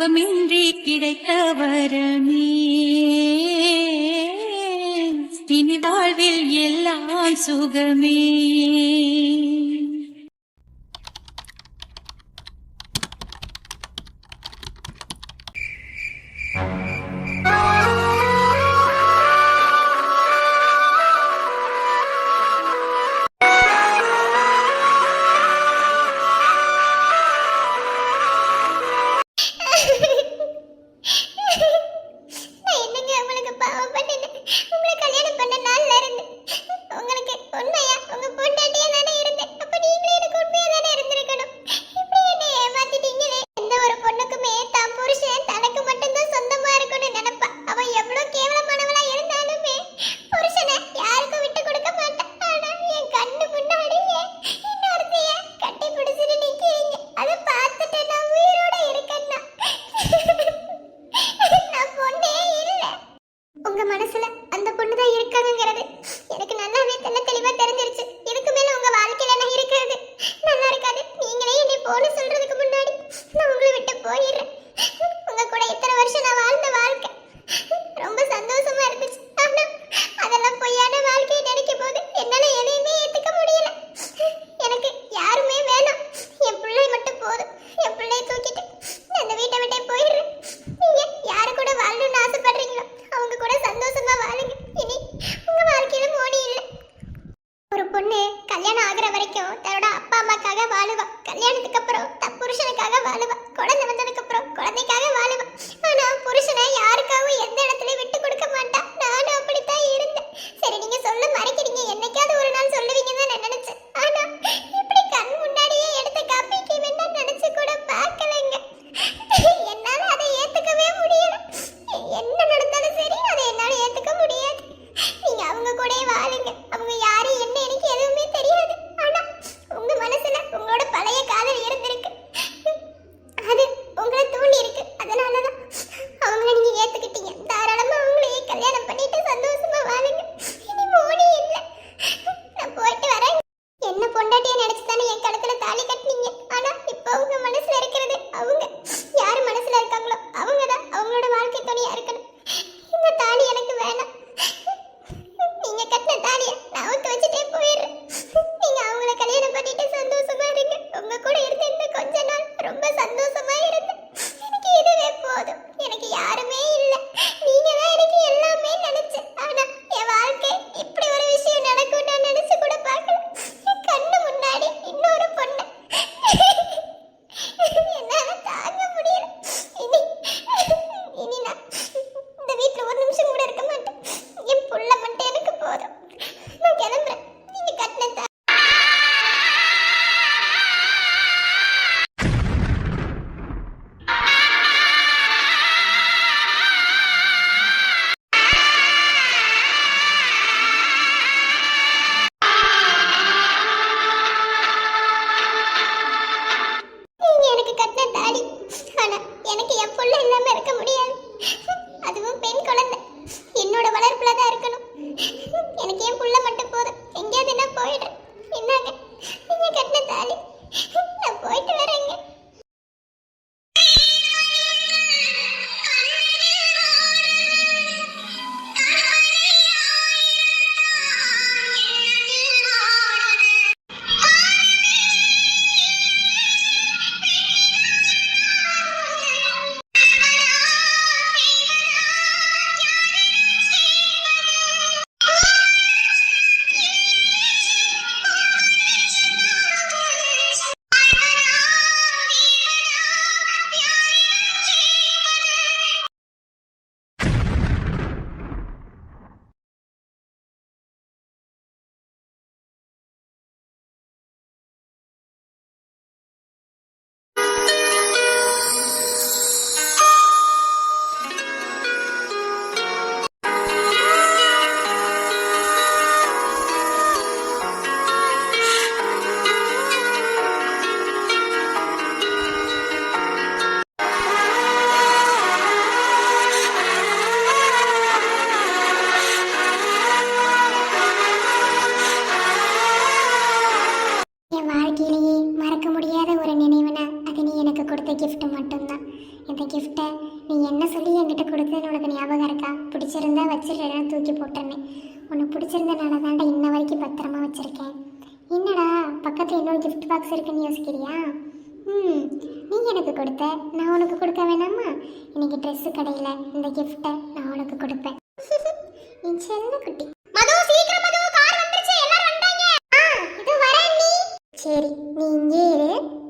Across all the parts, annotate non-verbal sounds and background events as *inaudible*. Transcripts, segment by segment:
தவமின்றி கிடைத்த வரமே இனி வாழ்வில் எல்லாம் சுகமே.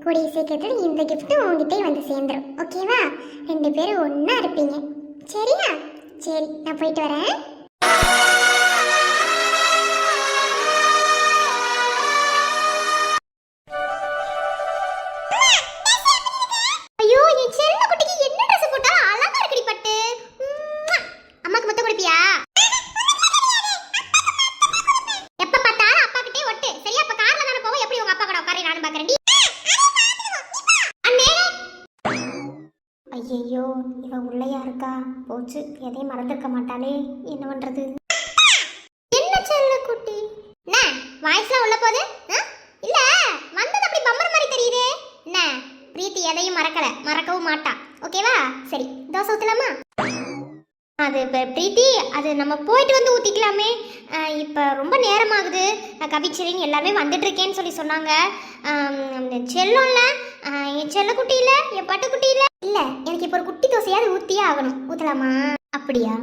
கூடிய சீக்கிரத்தில் இந்த gift உங்ககிட்டே வந்து சேர்ந்துரும். ஓகேவா ரெண்டு பேரும் ஒன்றா இருப்பீங்க. சரியா? சரி நான் போயிட்டு வரேன். என்ன பண்றது? என்ன செல்ல குட்டி? என்ன வாய்ஸ்ல உள்ள போகுது? இல்ல வந்தது அப்படி பம்பர் மாதிரி தெரியுதே. என்ன பிரீத்தி எதையும் மறக்கல மறக்கவும் மாட்டா. ஓகேவா சரி தோசை ஊத்தலாமா? அது இப்போ பிரீத்தி அது நம்ம போயிட்டு வந்து ஊற்றிக்கலாமே இப்போ ரொம்ப நேரமாகுது. அஹ் கவிச்சரின் எல்லாமே வந்துட்டு இருக்கேன்னு சொல்லி சொன்னாங்க. அந்த செல்லம்ல அஹ், என் செல்லக்குட்டி இல்லை என் பட்டுக்குட்டி இல்லை. இல்லை எனக்கு இப்போ ஒரு குட்டி தோசையாவது ஊற்றியே ஆகணும். ஊற்றலாமா அப்படியா?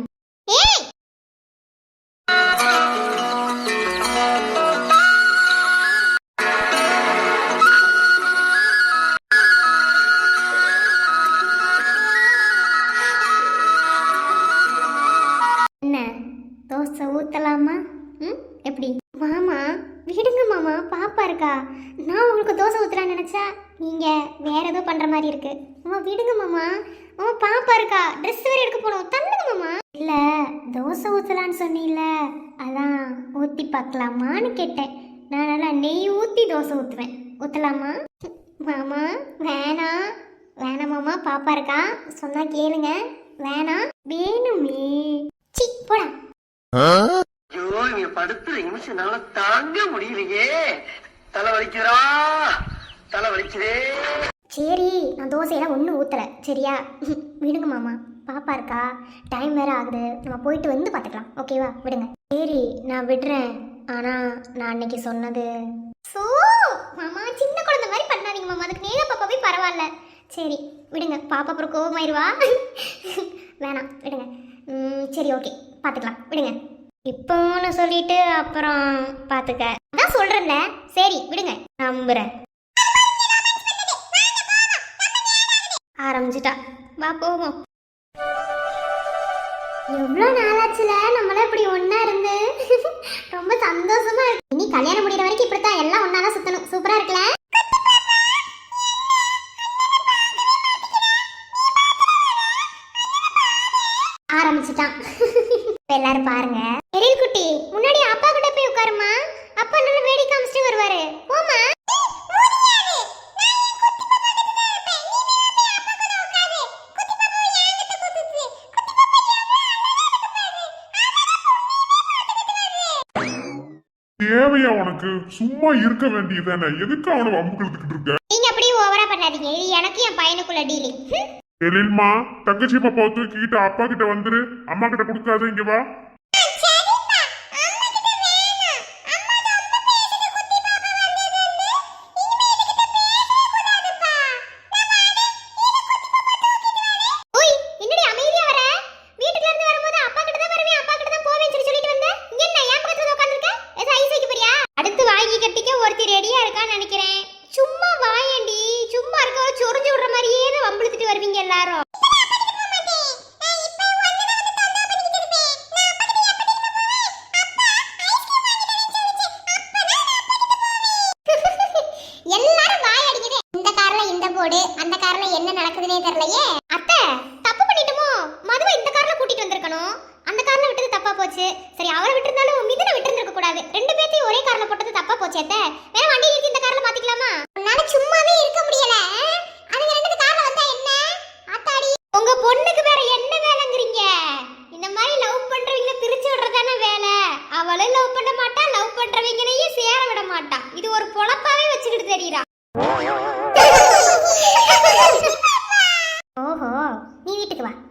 என்ன? தோசை ஊத்தலாமா? ம் எப்படி? மாமா விடுங்க மாமா பாப்பா இருக்கா. நான் உங்களுக்கு தோசை ஊத்தலாம்னு நினைச்சா நீங்க வேற ஏதோ பண்ற மாதிரி இருக்கு. மாமா விடுங்க மாமா. ஓ பாப்பா இருக்கா? ட்ரெஸ் வேற எடுக்க போனோம். தள்ளுங்க மாமா. இல்ல தோசை ஊத்தலான்னு சொன்னீல அதான் ஊத்தி பார்க்கலாமான்னு கேட்டேன். நான் நல்லா நெய் ஊத்தி தோசை ஊத்துவேன். ஊத்தலாமா? மாமா வேணாம் வேணாம் மாமா பாப்பா இருக்கா? சொன்னா கேளுங்க. வேணாம் வேணுமே. சி போடா. ஐயோ இங்க படுத்துற நிமிஷம்னால தாங்க முடியலையே. தலை வலிக்குதா தலை வலிக்குதே. சரி நான் தோசையெல்லாம் ஒன்றும் ஊற்றலை சரியா? *laughs* விடுங்க மாமா. பாப்பா இருக்கா? டைம் வேற ஆகுது. நம்ம போயிட்டு வந்து பார்த்துக்கலாம் ஓகேவா விடுங்க. சரி நான் விடுறேன். ஆனால் நான் அன்னைக்கு சொன்னது. சோ மாமா சின்ன குழந்தை மாதிரி பண்ணாதீங்க மாமா. அதுக்கு நேரா பாப்பா போய் பரவாயில்ல. சரி விடுங்க. பாப்பா அப்புறம் கோபமாயிருவா *laughs* வேணாம். விடுங்க. ம், சரி ஓகே பார்த்துக்கலாம் விடுங்க. இப்போன்னு சொல்லிட்டு அப்புறம் பார்த்துக்க அதான் சொல்கிறேன்ல சரி விடுங்க. நம்புறேன். ஆரம்பிச்சிட்டா. வா போவோம். எவ்வளோ நாளாச்சுல? நம்மளாம் இப்படி ஒண்ணா இருந்து? ரொம்ப சந்தோஷமா இருக்கு. இனி கல்யாணம் முடிகிற வரைக்கும் இப்படித்தான் எல்லாம் ஒண்ணா தான் சுத்தணும். சூப்பரா இருக்குல்ல ஆரம்பிச்சிட்டான். எல்லாரும் பாருங்க. பெரியல் குட்டி முன்னாடி அப்பா கூட போய் உட்காருமா அப்பா நல்லா வேடி காமிச்சிட்டு வருவாரு. போமா தேவையா உனக்கு? சும்மா இருக்க வேண்டியதானே எதுக்கு அவனை வம்பு இழுத்துக்கிட்டு இருக்க? நீங்க அப்படியே ஓவரா பண்ணாதீங்க. இது எனக்கு என் பையனுக்குள்ள டீலிங் எழில்மா தங்கச்சி பாப்பாவை தூக்கிக்கிட்டு அப்பா கிட்ட வந்துரு. அம்மா கிட்ட கொடுக்காத இங்க வா.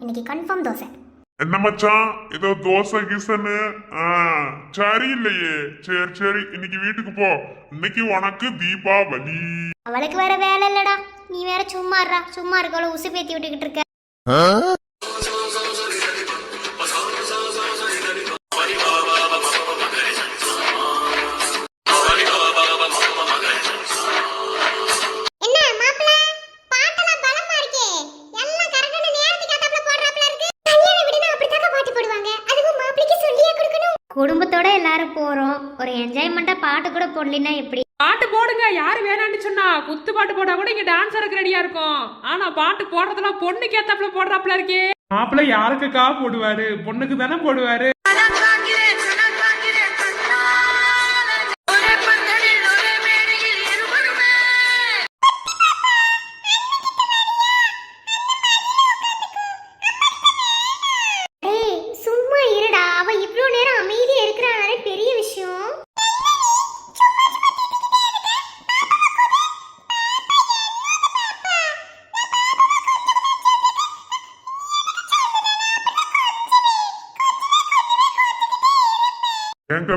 இன்னைக்கு கன்ஃபார்ம் தோசை. என்ன மச்சான்? ஏதோ தோசை கிசனு ஆ, சரியில்லையே. சரி சரி இன்னைக்கு வீட்டுக்கு போ. இன்னைக்கு உனக்கு தீபாவளி. அவளுக்கு வேற வேலை இல்லடா. நீ வேற சும்மா சும்மா இருக்கவள உசு பேத்தி விட்டுக்கிட்டு இருக்க. ஒரு என்ஜாய்மெண்டா பாட்டு கூட போடலினா எப்படி? பாட்டு போடுங்க யாரு வேணாம்னு சொன்னா குத்து பாட்டு போட்டா கூட இங்க டான்ஸ் ஆடுறதுக்கு ரெடியா இருக்கும். ஆனா பாட்டு போடுறதெல்லாம் பொண்ணுக்கு ஏத்தாப்புல போடுறாப்புல இருக்கே. மாப்பிள்ள யாருக்குக்கா போடுவாரு? பொண்ணுக்கு தானே போடுவாரு?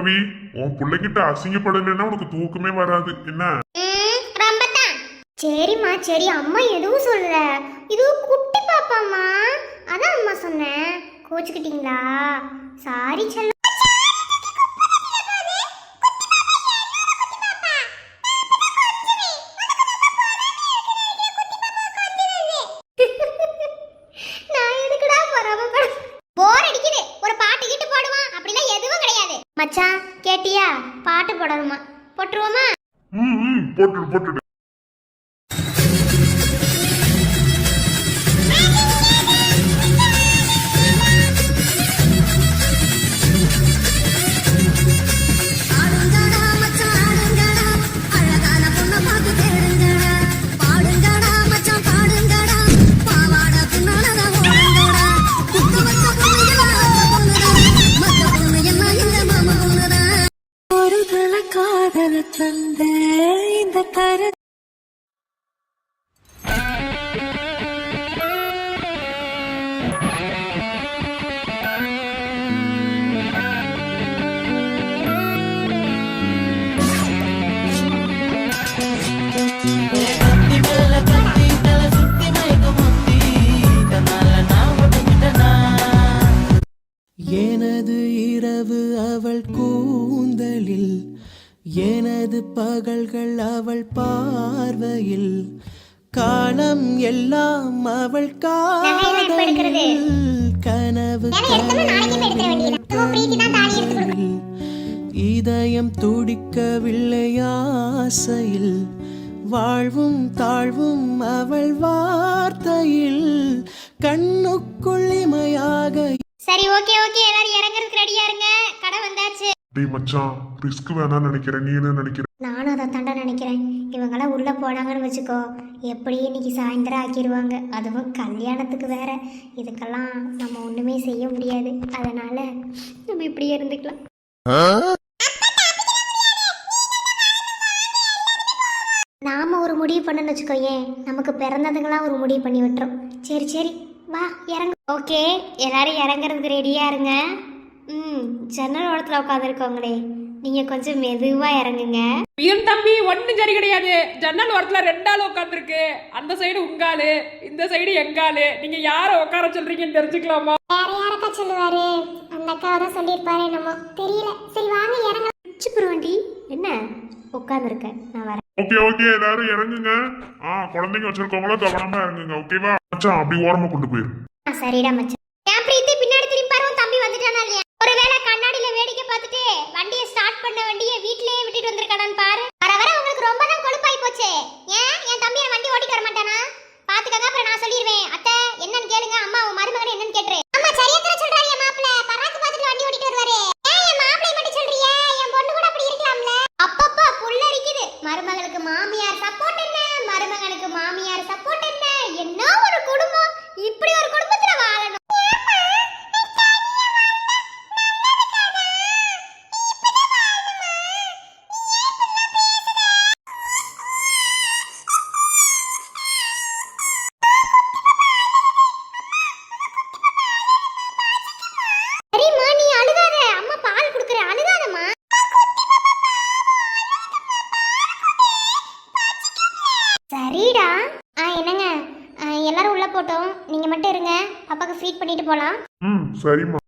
தம்பி உன் பிள்ளைகிட்ட அசிங்கப்படலைன்னா உனக்கு தூக்கமே வராது. என்ன? சரிம்மா சரி அம்மா எதுவும் சொல்லல. இது குட்டி பாப்பாம்மா. அதான் அம்மா சொன்னேன். கோச்சுக்கிட்டீங்களா? சாரி செல்ல எடுத்தோம்னா நாளைக்கே போய் எடுத்துட வேண்டியது. சும்மா பிரீத்தி தான் தாலி எடுத்து கொடுக்கணும். கனவில் இதயம் துடிக்கவில்லை ஆசையில் வாழ்வும் தாழ்வும் அவள் வார்த்தையில் கண்ணுக்குள் இமையாக சரி ஓகே ஓகே எல்லாரும் இறங்குறதுக்கு ரெடியா இருங்க. கடை வந்தாச்சு. டேய் மச்சான் ரிஸ்க் வேணாம்னு நினைக்கிறேன். நீ என்ன நினைக்கிற? நானும் அதை தாண்டா நினைக்கிறேன். இவங்கெல்லாம் உள்ளே போனாங்கன்னு வச்சுக்கோ. எப்படி இன்னைக்கு சாயந்தரம் ஆக்கிடுவாங்க அதுவும் கல்யாணத்துக்கு வேற. இதுக்கெல்லாம் நம்ம ஒன்றுமே செய்ய முடியாது. அதனால நம்ம இப்படியே இருந்துக்கலாம். நாம ஒரு முடிவு பண்ணணும்னு வச்சுக்கோயேன் நமக்கு பிறந்ததுங்களாம் ஒரு முடிவு பண்ணி விட்டுரும். சரி சரி. வா இறங்க. ஓகே. எல்லாரும் இறங்குறதுக்கு ரெடியாக இருங்க. ம் ஜன்னல் ஓரத்தில் உட்காந்துருக்கோங்களே நீங்க கொஞ்சம் மெதுவா இறங்குங்க. என் தம்பி ஒண்ணும் சரி கிடையாது. ஜன்னல் ஓரத்துல ரெண்டாள் உட்காந்துருக்கு அந்த சைடு உங்காலு இந்த சைடு எங்காலு நீங்க யார உட்கார சொல்றீங்கன்னு தெரிஞ்சுக்கலாமா? வேற யாரக்கா சொல்லுவாரு? அந்த அக்காவை தான் சொல்லியிருப்பாரு என்னமோ. தெரியல. சரி வாங்க இறங்க புருவண்டி என்ன? உட்காந்துருக்க நான் வரேன். ஓகே ஓகே எல்லாரும் இறங்குங்க. ஆ குழந்தைங்க வச்சிருக்கவங்கள கவனமா இறங்குங்க ஓகேவா? மச்சான் அப்படி ஓரமா கொண்டு போயிரு. சரிடா மச்சான். ஏன் பிரீத்தி பின்னாடி திரும்பி பாரு உன் தம்பி வந்துட்டானா இல்லையா ஒருவேளை கண்ணாடியில வேடிக்கை பார்த்துட்டு வண்டியை ஸ்டார்ட் பண்ண வண்டியை வீட்லயே விட்டுட்டு வந்திருக்கானான்னு பாரு. வர வர உங்களுக்கு ரொம்ப தான் கொழுப்பாய் போச்சு. ஏன்? என் தம்பி என் வண்டி ஓட்டிட்டு வர மாட்டானா பாத்துக்கங்க அப்புறம் நான் சொல்லிடுவேன் அத்தை என்னன்னு கேளுங்க. அம்மா உன் மருமகன் என்னன்னு கேட்டுரு. அம்மா சரியா தர சொல்றாரு என் மாப்பிள்ள பராக்கு பார்த்துட்டு வண்டி ஓட்டிட்டு வருவாரு. ஏன் என் மாப்பிள்ளை மட்டும் சொல்றியே? என் பொண்ணு கூட அப்படி இருக்கலாம்ல. அப்பப்பா புல்ல மருமகளுக்கு மாமியார் சப்போர்ட் சரிம்மா.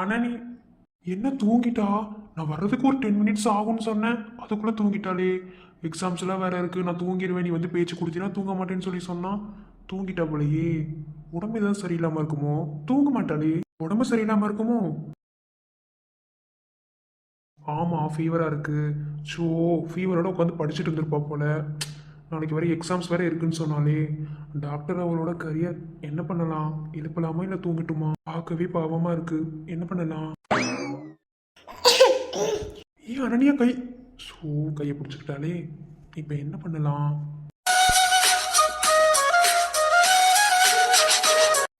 அனனி என்ன தூங்கிட்டா? நான் வர்றதுக்கு ஒரு டென் மினிட்ஸ் ஆகும்னு சொன்னேன். அதுக்குள்ள தூங்கிட்டாளே. எக்ஸாம்ஸ் எல்லாம் வேற இருக்கு. நான் தூங்கிடுவேன் நீ வந்து பேச்சு கொடுத்தினா தூங்க மாட்டேன்னு சொல்லி சொன்னா. தூங்கிட்டா போலயே. உடம்பு ஏதாவது சரியில்லாம இருக்குமோ? தூங்க மாட்டாளே. உடம்பு சரியில்லாம இருக்குமோ? ஆமாம் ஃபீவராக இருக்குது ஸோ ஃபீவரோட உட்காந்து படிச்சுட்டு இருந்திருப்பா போல. நாளைக்கு வரை எக்ஸாம்ஸ் வேறு இருக்குன்னு சொன்னாலே. டாக்டர் அவளோட கரியர் என்ன பண்ணலாம்? எழுப்பலாமா இல்லை தூங்கட்டுமா? பார்க்கவே பாவமாக இருக்குது என்ன பண்ணலாம்? ஏ அனனியா கை. ஸோ கையை பிடிச்சிக்கிட்டாலே. இப்போ என்ன பண்ணலாம்?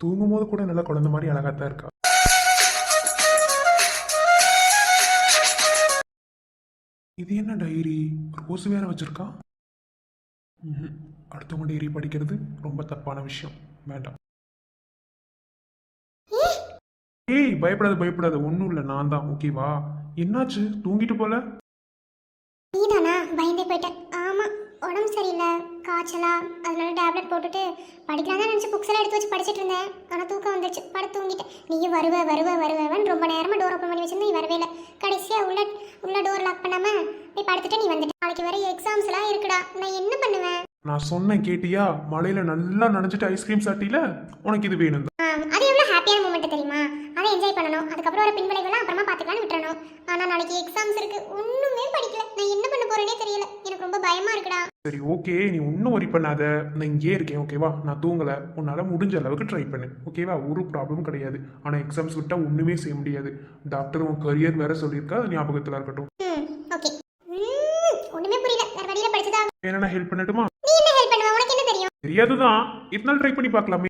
தூங்கும் போது கூட நல்லா குழந்தை மாதிரி அழகாக தான் இருக்கா. இது என்ன டைரி ரோஸ் வேற வச்சிருக்கா? அடுத்தவங்க டைரி படிக்கிறது ரொம்ப தப்பான விஷயம். வேண்டாம். ஏய் பயப்படாத பயப்படாத. ஒன்றும் இல்லை. நான் தான். ஓகேவா என்னாச்சு? தூங்கிட்டு போல? நீதானா? பயந்தே போயிட்டேன். ஆமாம் உடம்பு சரியில்லை. காய்ச்சலா? அதனால டேப்லெட் போட்டுட்டு படிக்கலாம் தான் நினச்சி புக்ஸ் எல்லாம் எடுத்து வச்சு படிச்சுட்டு இருந்தேன். ஆனால் தூக்கம் வந்துச்சு படுத்து தூங்கிட்டேன். நீயும் வருவ வருவ வருவவன் ரொம்ப நேரமாக டோர் ஓப்பன் பண்ணி வச்சிருந்து நீ வரவே இல்லை. கடைசியாக உள்ள உள்ள டோர் லாக் பண்ணாமல் நீ படுத்துட்டு நீ வந்துட்ட. நாளைக்கு வர எக்ஸாம்ஸ் எல்லாம் இருக்குடா. நான் என்ன பண்ணுவேன்? நான் சொன்னேன் கேட்டியா? மழையில நல்லா நனைஞ்சிட்டு ஐஸ்கிரீம் சாட்டியில உனக்கு இது வேணும் ஆ, அது எவ்வளோ ஹாப்பியான மூமெண்ட் தெரியுமா அதை என்ஜாய் பண்ணணும் அதுக்கப்புறம் ஒரு பின்விளைவுலாம் அப்புறமா பார்த்துக்கலாம்னு விட்டுறணும் ஆனால் நாளைக்கு எக்ஸாம்ஸ் இருக்கு ஒன்றுமே படிக்கல நான் என்ன பண்ண போறேனே தெரியல எனக்கு ரொம்ப பயமா இருக்குடா சரி ஓகே நீ ஒன்றும் ஒரி பண்ணாத. நான் இங்கே இருக்கேன் ஓகேவா நான் தூங்கலை. உன்னால் முடிஞ்ச அளவுக்கு ட்ரை பண்ணு. ஓகேவா ஒரு ப்ராப்ளமும் கிடையாது. ஆனால் எக்ஸாம்ஸ் விட்டால் ஒன்றுமே செய்ய முடியாது. டாக்டர் உன் கரியர் வேற சொல்லியிருக்கா? அது ஞாபகத்தில் இருக்கட்டும். ம் ஓகே ம், ஒண்ணுமே புரியல. வேற வழியில படிச்சதா என்ன ஹெல்ப் பண்ணட்டுமா தெரியாதுதான். இருந்தாலும் ட்ரை பண்ணி பார்க்கலாமே.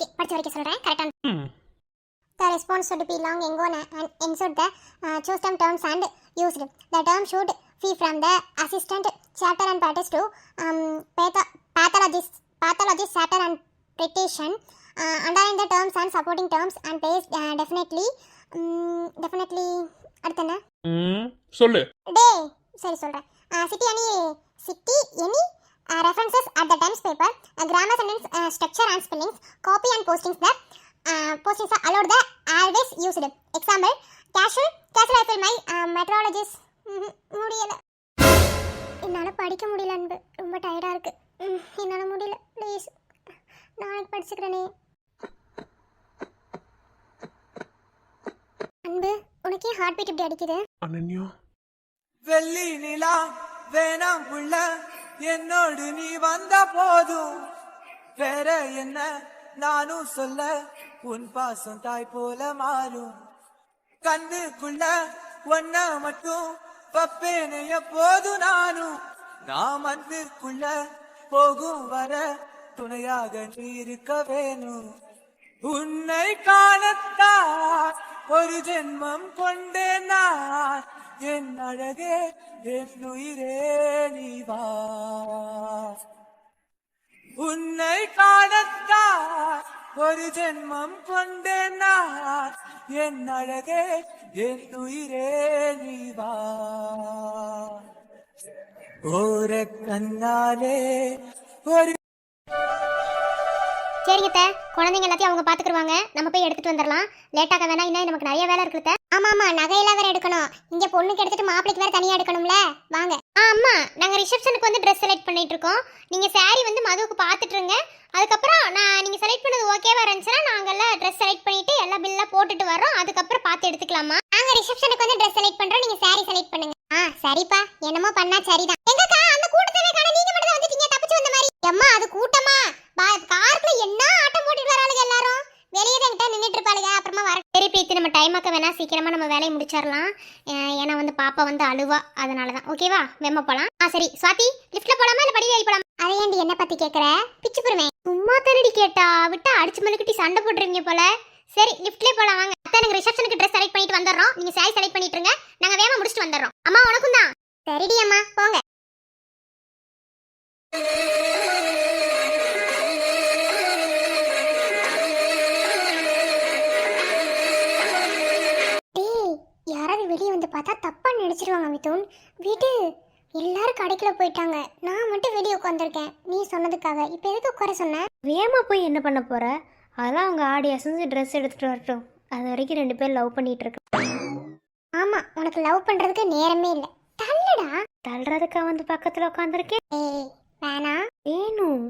ஓகே படிச்ச வரைக்கும் சொல்றேன் கரெக்டா The response should be long ago and insert the uh, chosen terms and used. The term should be from the assistant chapter and practice to um, patho- pathologist, pathologist chapter and petition. Uh, underline the terms and supporting terms and place uh, definitely um, definitely அடுத்து என்ன சொல்லு டேய் சரி சொல்கிறேன் city any city any references at the Times paper grammar sentence structure and spellings copy and postings the postings allot the always used example casual casual I fill my metrologies முடியல. என்னால் படிக்க முடியல அன்பு. ரொம்ப டயர்டாக இருக்கு. ம், என்னால் முடியல. ப்ளீஸ் நாளைக்கு படிச்சுக்கிறேனே. அன்பு உனக்கே ஹார்ட் பீட் இப்படி அடிக்குது? அனன்யா. வெள்ளி நிலா வேணாம் புள்ள என்னோடு நீ வந்த போதும் வேற என்ன நானும் சொல்ல உன் பாசம் தாய் போல மாறும். கண்ணுக்குள்ள ஒன்ன மட்டும் பப்பேனே எப்போதும் நானும். நாம் அன்புக்குள்ள போகும் வர துணையாக நீ இருக்க வேணும். உன்னை காணத்தான் ஒரு ஜென்மம் கொண்டேன் நான். என் அழகே என் உயிரே நீ வா. உன்னை காணத்தான் ஒரு ஜென்மம் கொண்டேன் நான். என் அழகே என் உயிரே நீ வா. ஓர கண்ணாலே ஒரு சரிங்க குழந்தைங்க எல்லாத்தையும் அவங்க பாத்துக்குருவாங்க. நம்ம போய் எடுத்துட்டு வந்துடலாம் லேட்டாக வேணா இன்னும் நமக்கு நிறைய வேலை இருக்குல்ல ஆமா ஆமா நகையெல்லாம் வேற எடுக்கணும். இங்க பொண்ணுக்கு எடுத்துட்டு மாப்பிளைக்கு வேற தனியா எடுக்கணும்ல? வாங்க. ஆ அம்மா நாங்க ரிசப்ஷனுக்கு வந்து ட்ரெஸ் செலக்ட் பண்ணிட்டு இருக்கோம். நீங்க saree வந்து மதுவுக்கு பார்த்துட்டு இருங்க. அதுக்கப்புறம் நான் நீங்க செலக்ட் பண்ணது ஓகேவா இருந்துச்சுன்னா நாங்கெல்லாம் ட்ரெஸ் செலக்ட் பண்ணிட்டு எல்லா பில்லா போட்டுட்டு வரோம் அதுக்கப்புறம் பார்த்து எடுத்துக்கலாமா? நாங்க ரிசப்ஷனுக்கு வந்து ட்ரெஸ் செலக்ட் பண்றோம். நீங்க saree செலக்ட் பண்ணுங்க. ஆ சரிப்பா. என்னமோ பண்ணா சரிதான். எங்கக்கா அந்த கூட்டத்தவே காண நீங்க மட்டும் வந்துட்டீங்க தப்பிச்சு வந்த மாதிரி. அம்மா அது கூட்டமா? காருக்குள்ள என்ன ஆட்டம் போட்டுட்டு வராளுங்க எல்லாரும் வெளியே தான் கிட்ட நின்றுட்டு இருப்பாளுங்க பிரீத்தி நம்ம டைம் ஆக்க வேணா சீக்கிரமா நம்ம வேலையை முடிச்சிடலாம் ஏன்னா வந்து பாப்பா வந்து அழுவா. அதனால தான் ஓகேவா வெம்ம போலாம். ஆ சரி. சுவாதி லிஃப்ட்ல போலாமா? இல்ல படி ஏறி அதை ஏண்டி என்ன பத்தி கேக்குற? பிச்சு போடுவேன். சும்மா தரடி கேட்டா? விட்டா அடிச்சு மலுக்கிட்டி சண்டை போட்டுருவீங்க போல. சரி லிஃப்ட்லயே போலாம். வாங்க. அத்தை எனக்கு ரிசப்ஷனுக்கு ட்ரெஸ் செலக்ட் பண்ணிட்டு வந்துடுறோம். நீங்க சாரி செலக்ட் பண்ணிட்டு இருங்க. நாங்க வேகமா முடிச்சிட்டு வந்துடுறோம். அம்மா உனக்கும் தான். சரிடி அம்மா போங்க. பார்த்தா தப்பா நினைச்சிருவாங்க மிதுன். வீட்டு எல்லாரும் கடைக்குள்ள போயிட்டாங்க. நான் மட்டும் வெளியே உட்காந்துருக்கேன் நீ சொன்னதுக்காக. இப்போ எதுக்கு உட்கார சொன்ன? வேகமாக போய் என்ன பண்ண போற? அதெல்லாம் அவங்க ஆடி அசைஞ்சு ட்ரெஸ் எடுத்துட்டு வரட்டும். அது வரைக்கும் ரெண்டு பேரும் லவ் பண்ணிட்டு இருக்கு. ஆமா உனக்கு லவ் பண்றதுக்கு நேரமே இல்லை. தள்ளுடா. தள்ளுறதுக்கா வந்து பக்கத்தில் உட்காந்துருக்கேன் ஏய் வேணா வேணும்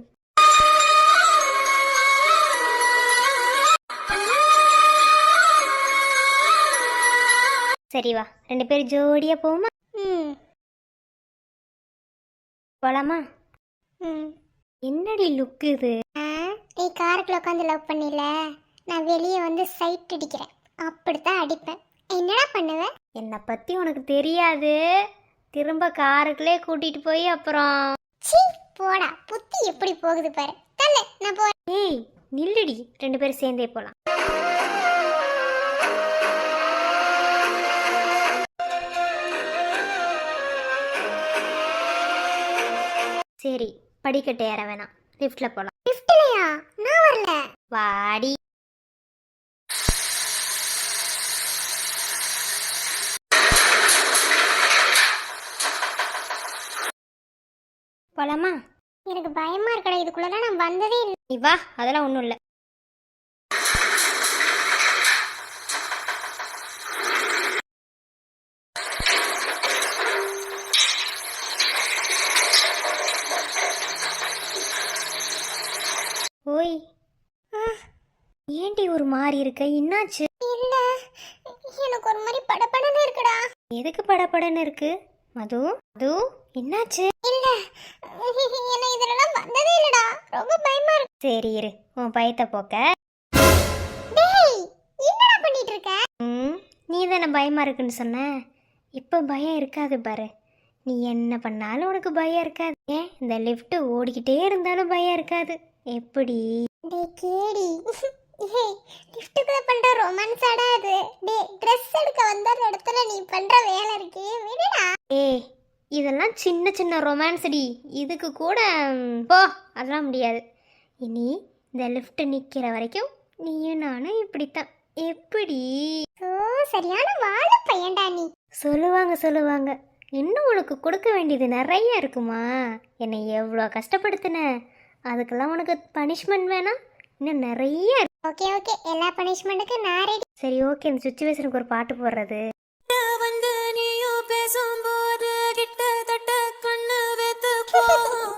சரி வா. ரெண்டு பேரும் ஜோடியா போமா ம். போலாமா? ம். என்னடி லுக் இது? நீ காருக்குள்ள உட்காந்து லவ் பண்ணில? நான் வெளியே வந்து சைட் அடிக்கிறேன். அப்படித்தான் அடிப்பேன். என்னடா பண்ணுவ? என்னை பத்தி உனக்கு தெரியாது. திரும்ப காருக்குள்ளே கூட்டிட்டு போய் அப்புறம் சீ போடா. புத்தி எப்படி போகுது பாரு. தள்ளு நான் போ ஏய் நில்லுடி. ரெண்டு பேரும் சேர்ந்தே போலாம். சரி படிக்கட்டு ஏற வேணாம். லிஃப்ட்ல போலாம். லிஃப்ட்லயா நான் வரல. வாடி. போலாமா? எனக்கு பயமா இருக்கடா இதுக்குள்ளலாம் நான் வந்ததே இல்லை. நீ வா அதெல்லாம் ஒன்றும் இல்லை. மாதிரி இருக்க? என்னாச்சு? இல்ல. எனக்கு ஒரு மாதிரி படபடன்னு இருக்குடா. எதுக்கு படபடன்னு இருக்கு? மது மது என்னாச்சு? இல்ல. என்ன இதெல்லாம் வந்ததே இல்லடா. ரொம்ப பயமா இருக்கு. சரி இரு உன் பயத்தை போக்க. டேய் என்னடா பண்ணிட்டு இருக்க? ம் நீ தானே பயமா இருக்குன்னு சொன்ன. இப்போ பயம் இருக்காது பாரு. நீ என்ன பண்ணாலும் உனக்கு பயம் இருக்காது. ஏன்? இந்த லிஃப்ட் ஓடிக்கிட்டே இருந்தாலும் பயம் இருக்காது. எப்படி? கேடி. ஏய் லிஃப்ட்டுக்குள்ள பண்ற ரொமான்ஸ் ஆடா அது. டேய் ட்ரெஸ் எடுக்க வந்த இடத்துல நீ பண்ற வேலை இருக்கே விடுடா. ஏய் இதெல்லாம் சின்ன சின்ன ரொமான்ஸ்டி இதுக்கு கூட ம், போ அதெல்லாம் முடியாது. இனி இந்த லிஃப்ட் நிற்கிற வரைக்கும் நீயும் நானும் இப்படித்தான். எப்படி ஓ சரியான வாழ பையன்டா நீ. சொல்லுவாங்க சொல்லுவாங்க. இன்னும் உனக்கு கொடுக்க வேண்டியது நிறைய இருக்குமா? என்னை எவ்வளோ கஷ்டப்படுத்தின? அதுக்கெல்லாம் உனக்கு பனிஷ்மெண்ட் வேணாம் இன்னும் நிறைய இருக்கு. Okay okay. எல்லா பனிஷ்மெண்ட்டுக்கு நான் ரெடி சரி ஓகே. இந்த சுச்சுவேஷனுக்கு ஒரு பாட்டு போடுறது. வந்து நீயும் பேசும்போது கிட்டத்தட்ட கண்ணு வெத்து *laughs* போகும்